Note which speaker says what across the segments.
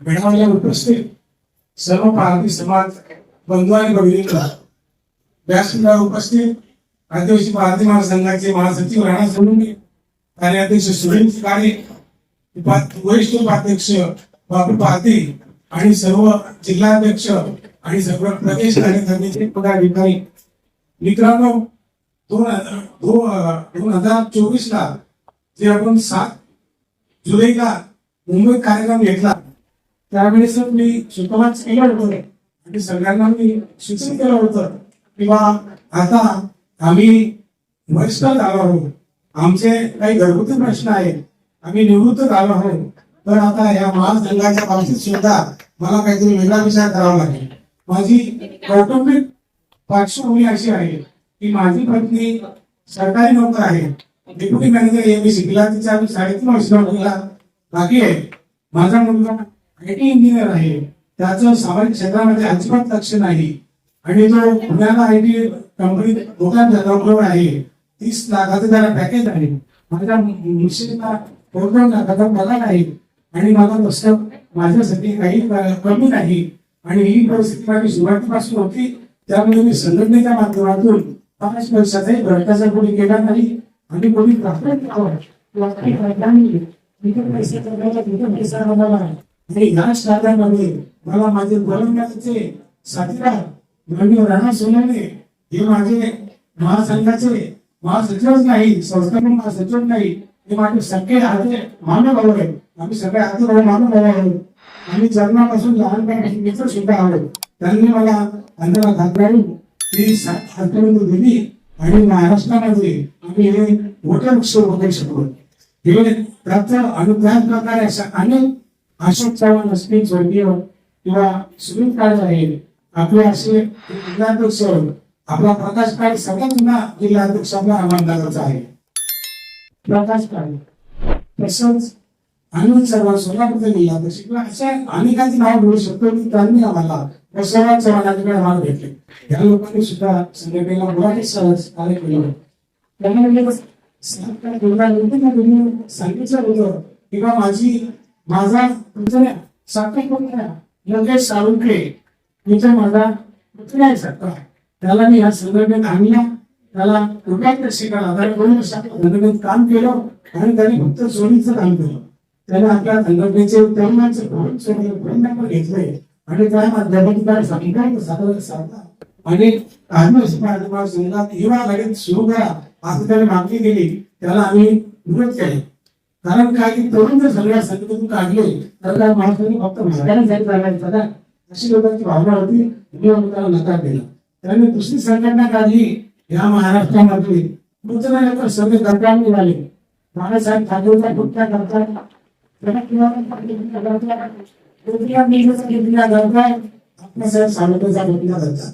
Speaker 1: मेळाव्याला उपस्थित सर्व भारतीय समाज बंधू आणि भगिनींना व्यासपीठावर उपस्थित आदिवासी भारतीय महासंघाचे महासचिव राणा सोनवणे कार्याध्यक्ष सुरेंद्र काळे वरिष्ठ उपाध्यक्ष बापू पाटील आणि सर्व जिल्हाध्यक्ष आणि सर्व प्रदेश कार्यकारिणीचे पदाधिकारी. मित्रांनो दोन दोन हजार चोवीस ला जे आपण सात जुलैला मुंबईत कार्यक्रम घेतला त्यावेळेस मी स्वतःच केलं होतं आणि सगळ्यांना मी शिक्षण केलं होतं. किंवा आता आम्ही वरिष्ठ झालो आहोत. आमचे काही घरगुती प्रश्न आहेत. आम्ही निवृत्त झालो आहोत. तर आता या महासंघाच्या बाबतीत सुद्धा मला काहीतरी वेगळा विचार करावा लागेल. माझी कौटुंबिक पार्श्वभूमी अशी आहे की माझी पत्नी सरकारी नोकर आहे. डेप्युटी मॅनेजर एम शिकला तिच्या अजून साडेतीन वर्ष नोकरीला बाकी आहे. माझा मुलगा आय टी इंजिनियर आहे. त्याचं सामाजिक क्षेत्रामध्ये अजिबात लक्ष नाही. आणि जो पुण्याला आय टी कंपनीत लोकांचा नोकरीवर आहे. तीस लाखाचं त्याला पॅकेज आहे. माझ्या मुलीला दोन लाखाचा पगार आहे. आणि मला तसं माझ्यासाठी काही कमी नाही. आणि ही परिस्थिती माझी सुरुवातीपासून होती. त्यामुळे मी संघटनेच्या माध्यमातून पाच वर्षाचाही भ्रष्टाचार कोणी केला नाही. आणि कोणी प्राप्त केलं. किंवा काही पैसे तिथे पैसा आणि या शाळांमध्ये मला माझे गोलंदाजीचे साथीदार माननीय राणा सोनवणे हे माझे महासंघाचे महासचिवच नाही संस्थापन महासचिव नाही हे माझे सगळे आधी महानुभाव आहेत. आम्ही सगळे हाते भाऊ महानुभाव आहोत. आम्ही जन्मापासून लहानपणापासून मित्र सुद्धा आहोत. त्यांनी मला अंधारा घातली ती सात आठवड्यात दिली आणि महाराष्ट्रामध्ये आम्ही हे मोठे उत्सव बघू शकतो हे प्राप्त अनुग्रह करणाऱ्या अनेक अशोक चव्हाण असतील स्वर्गीय किंवा सुनील काळे आहे आपले असे जिल्हाध्यक्ष आपला प्रकाश काळे सगळ्यात जुना जिल्हाध्यक्षांना आपला आहे प्रकाश काळे तसंच आनंद सर्व सोलापूरचे जिल्हाध्यक्ष किंवा अशा अनेकांची नाव घेऊ शकतो की त्यांनी आम्हाला बसवराज चव्हाणांकडे आम्हाला भेटले या लोकांनी सुद्धा संघटनेला मराठी सहज कार्य केलं होतं. त्यामुळे सांगितलं होतं किंवा माझी माझा योगेश साळुंखे तिचा माझा पुतण्या आहे सरकार त्याला मी या संघटनेत आणला. त्याला रुपयात शिकायला त्याने दोन संघटनेत काम केलं आणि त्याने फक्त सोडीचं काम केलं. त्याने आपल्या संघटनेचे तरुणांचे भरून सोडले पण घेतले आणि त्या माध्यमातून त्याला सांगितलं सादर साधला आणि आदिवासी संघात युवा लगेच सुरू करा. असं त्याने मागणी केली. त्याला आम्ही विरोध केले कारण काय की तरुण जर सगळ्या संघटनेतून काढले तर काय महाराष्ट्राने फक्त म्हाताऱ्या जाहीर करायचं का अशी लोकांची भावना होती. मी नकार दिला. त्याने दुसरी संघटना काढली. या महाराष्ट्रामध्ये नूतन सगळे दरकार निघाले. बाळासाहेब ठाकरेंचा कुठल्या करतात. त्याला किंवा आपल्यासाहेब जातात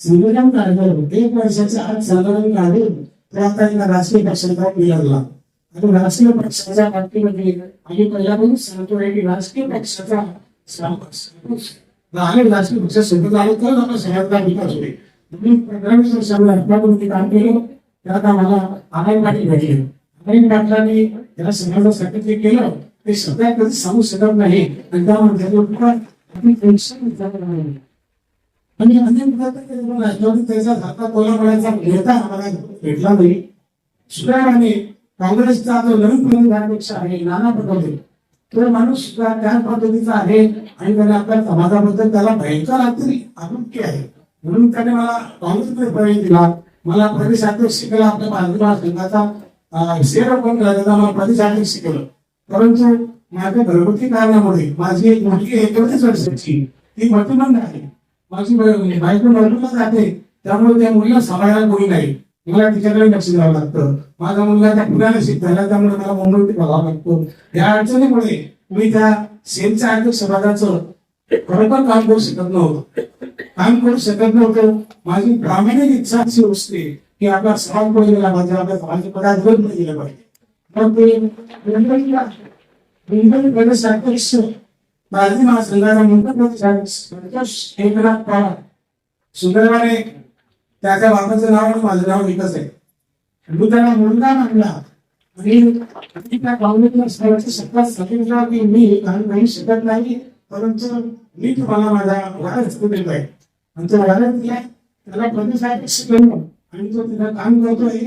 Speaker 1: संघटन कार्यक्रम होते एक वर्षाच्या आत साधारण काढून तो आता एका राष्ट्रीय पक्षाचा लागला. आणि राष्ट्रीय पक्षाच्या बाबतीमध्ये आम्ही पहिल्यापासून सांगतो आहे की राष्ट्रीय पक्षाचा अनेक राष्ट्रीय पक्ष सोबत आले तर आपला विकास होईल पंधरावीस काम केलं त्यात आम्हाला आनंद पाटील भेटले आनंद पाटलांनी त्याला समाजासाठी जे केलं ते सध्या कधी सांगू शकत नाही. आणि त्या लोक म्हणजे पेन्शन आणि अनेक प्रकारचे राष्ट्रवादी त्याचा धाका कोल्हापुराचा नेता आम्हाला भेटला नाही. सुदैवाने काँग्रेसचा जो नवीन प्रमुखाध्यक्ष आहे नाना पटोले तो माणूस त्या पद्धतीचा आहे आणि त्याने आपल्या समाजाबद्दल त्याला भयंकर आतरी आरोग्य आहे. म्हणून त्याने मला काँग्रेसमध्ये प्रवेश दिला. मला प्रदेशाध्यक्ष केला. आपल्या भाजपा संघाचा शेअर पण केला त्याचा मला प्रदेशाध्यक्ष केलं. परंतु माझ्या घरगुती कारणामुळे माझी एक मुलगी एकच वर्षाची ती मतिमंद आहे माझी बायको म्हणजे नोकरीला जाते. त्यामुळे त्या मुलीला सांभाळायला कोणी नाही. मला तिच्याकडे लक्ष द्यावं लागतं. माझा मुलगा त्या पुण्याला शिकतायला त्यामुळे मला मुंबईत बघावं लागतो. या अडचणीमुळे मी त्या सेलच्या आर्थिक समाजाचं खरोखर काम करू शकत नव्हतं. काम करू शकत नव्हतं. माझी प्रामाणिक इच्छा अशी असते की आपला समाज पुढे गेला पाहिजे आपल्या समाजाचे पदार्थ पुढे पाहिजे. मग ते मुंबईला मुंबई प्रदेश माझी महासंघाचा मुंबई प्रदेशाध्यक्ष संतोष एकनाथ पवार सुदैवाने त्याच्या बाबाचं नाव आणि माझं नाव एकच आहे. मी त्याला मुलगा मानला आणि त्या भावनेतून सर्वांची सत्ता की मी काही नाही शिकत नाही परंतु मी तुम्हाला माझा वारस देत आहे. आणि तो वारस दिलाय. त्याला प्रतिसाद शिकवणं आणि तो तिला काम करतोय.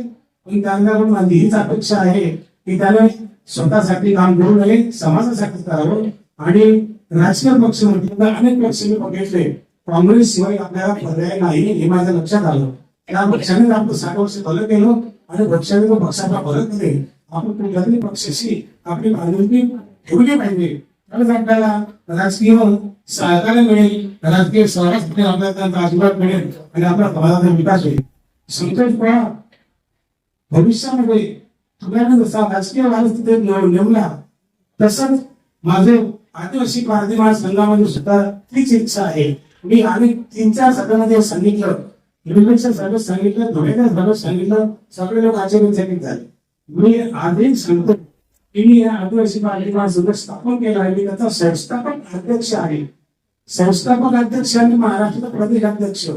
Speaker 1: पण त्याकडून माझी हीच अपेक्षा आहे की त्याने स्वतःसाठी काम करू नये समाजासाठी करावं आणि राजकीय पक्ष म्हटलं तर अनेक पक्ष मी बघितले काँग्रेस शिवाय आपल्याला पर्याय नाही हे माझ्या लक्षात आलं. त्या पक्षाने आपण साठ वर्ष भलं केलं आणि पक्षाने तो पक्षाचा भलं केले आपण कुठल्यातरी पक्षाशी आपली बांधिलकी ठेवली पाहिजे. तरच आपल्याला राजकीय सहकार्य मिळेल राजकीय सहवास आपल्याला त्यांचा आशीर्वाद मिळेल आणि आपला समाजाचा विकास होईल. संतोष पवार भविष्यामध्ये तुम्हाला जसा राजकीय वारस तिथे नेमला तसंच माझं आदिवासी भारतीय संघामध्ये सुद्धा तीच इच्छा आहे. मी आम्ही तीन चार सदनामध्ये सांगितलं. निवडणुकीच्या सभेत सांगितलं धुळ्याच्या सभेत सांगितलं सगळे लोक आश्चर्यचकित झाले. मी आधी सांगतो की मी या आदिवासी भारतीय संघ स्थापन केला आहे. मी त्याचा संस्थापक अध्यक्ष आहे. संस्थापक अध्यक्ष आणि महाराष्ट्राचा प्रदेश अध्यक्ष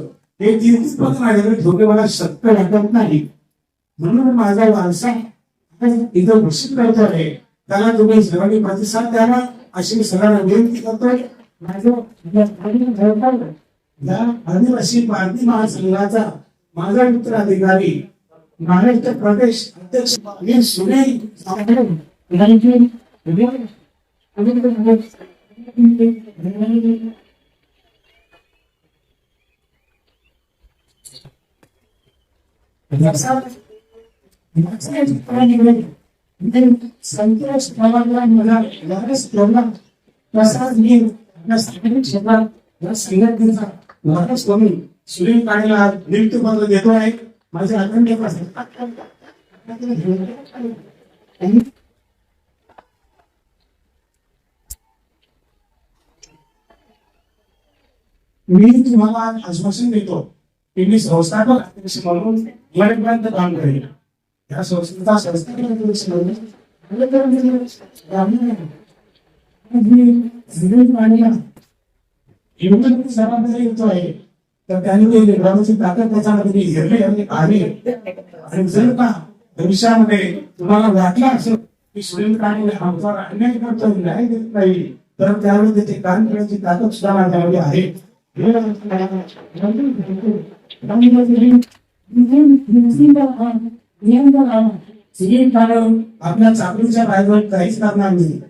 Speaker 1: हे तीन पद माझ्याकडे ठेवणे मला शक्य वाटत नाही. म्हणून माझा वारसा इथं घोषित करतो आहे त्याला तुम्ही सर्वांनी प्रतिसाद द्यावा. अशी मी सर्वांना विनंती करतोय माझं या आदिवासी भारतीय महासंघाचा माझा मित्र अधिकारी महाराष्ट्र प्रदेश अध्यक्ष सुनील संतोष पवारला मला वारस ठेवला तसाच मी या स्थानिक क्षेत्रात या संघटनेचा वारस म्हणून सुनील काळेला नियुक्त पत्र देतो आहे माझ्या अखंड मी तुम्हाला आश्वासन देतो की मी संस्थापक अध्यक्ष म्हणून मरेपर्यंत काम करेन या संस्थेचा संस्थापक अध्यक्ष म्हणून एवढं येतो आहे तर त्यांनी ते लेकरांची ताकद त्याच्यामध्ये हिरले आणि काढले आणि जर का भविष्यामध्ये तुम्हाला वाटलं असेल की सुनील काळे आमचा अन्याय करतो न्याय देत नाही तर त्यावेळी त्याची काम करण्याची ताकद सुद्धा माझ्यामध्ये आहे हे सुनील काळे आपल्या चाकरीच्या बाहेर काहीच करणार नाही.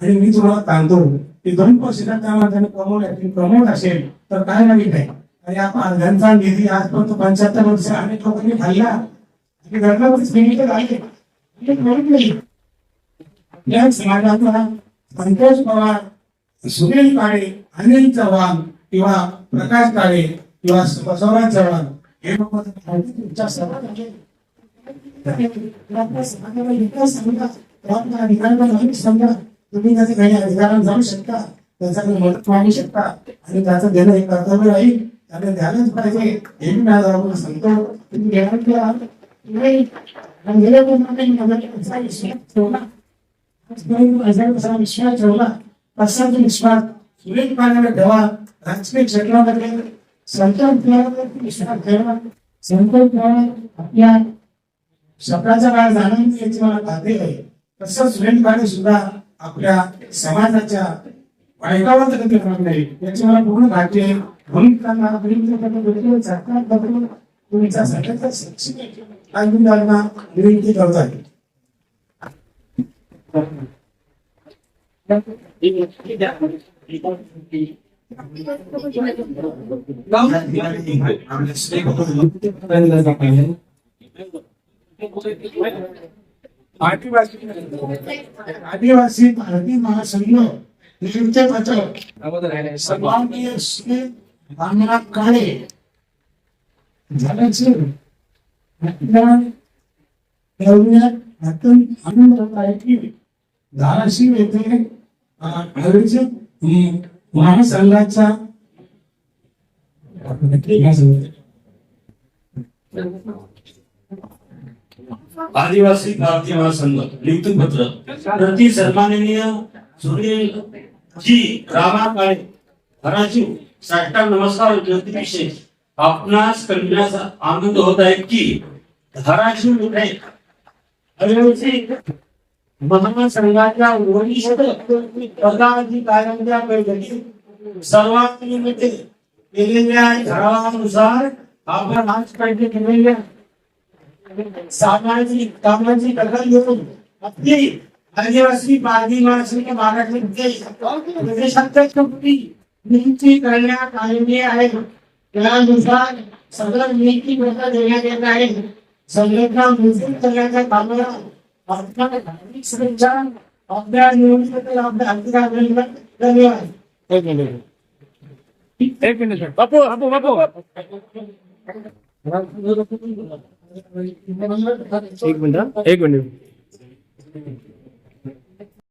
Speaker 1: आणि मी तुम्हाला सांगतो की दोन पक्षाच्या कामाने कमवले कमवत असेल तर काय नवीन आहे? आणि आपण अर्ध्यांचा निधी आजपर्यंत पंच्याहत्तर वर्ष अनेक लोकांनी खाल्ला आणि घरण्यावरच मिनिट आले हे समाजातला संतोष पवार सुनील काळे अनिल चव्हाण किंवा प्रकाश काळे किंवा बसवराज चव्हाण हे लोक तुमच्या सर्वात समजा तुम्ही त्याच्या काही अधिकारात जाऊ शकता त्याच्याकडे मदत मागू शकता आणि त्याचं देणं हे कर्तव्य राहील त्याने द्यायलाच पाहिजे हे मी माझ्या सांगतो तुम्ही ठेवला विश्वास ठेवला विश्वास पाण्याला ठेवा राजकीय क्षेत्रामध्ये संतोष विश्वास ठेवा आपल्या स्वतःचा काळ जाणार नाही याची मला खात्री आहे तसंच पाणी सुद्धा आपल्या समाजाच्या वाईटावर कधी करणार नाही याची मला पूर्ण खात्री आहे म्हणून त्यांना तुमच्या सगळ्याचा विनंती करत आहे आदिवासी आदिवासी भारतीय महासंघ सन्माननीय श्री रामनाथ काळे झाल्याचे अत्यंत आनंद होत आहे की धाराशिव येथे अं, आयोजित अं,
Speaker 2: आदिवासी, भारतीय महासंघ नियुक्त पत्र. प्रति सन्माननीय सुनील जी रामा काळे साष्टांग नमस्कार ज्योतिषे आपणास कळण्याचा आनंद होत आहे की धाराशिव येथे
Speaker 1: आदिवासी महासंघाच्या वरिष्ठ पदाधिकाऱ्यांच्या बैठकीत सर्वांमध्ये केलेल्या ठरावानुसार आपण आजपर्यंत केलेल्या सामाजिक कामाची दखल घेऊन आपली आदिवासी बागी माणसांच्या महाराष्ट्रामध्ये प्रदेशांतच कंपनी नियुक्ती करण्यात आलेली आहे. त्यानुसार सगळं नियुक्ती पत्र देण्यात येत आहे. संघटना मजबूत करण्याच्या कामाला आपल्या धार्मिक श्रद्धा आपल्या निवडणुकीतील आपल्या अधिकाऱ्यांना धन्यवाद
Speaker 2: एक मिनिट. एक मिनिट बापू बापू बापू. एक मिनिट एक मिनिट.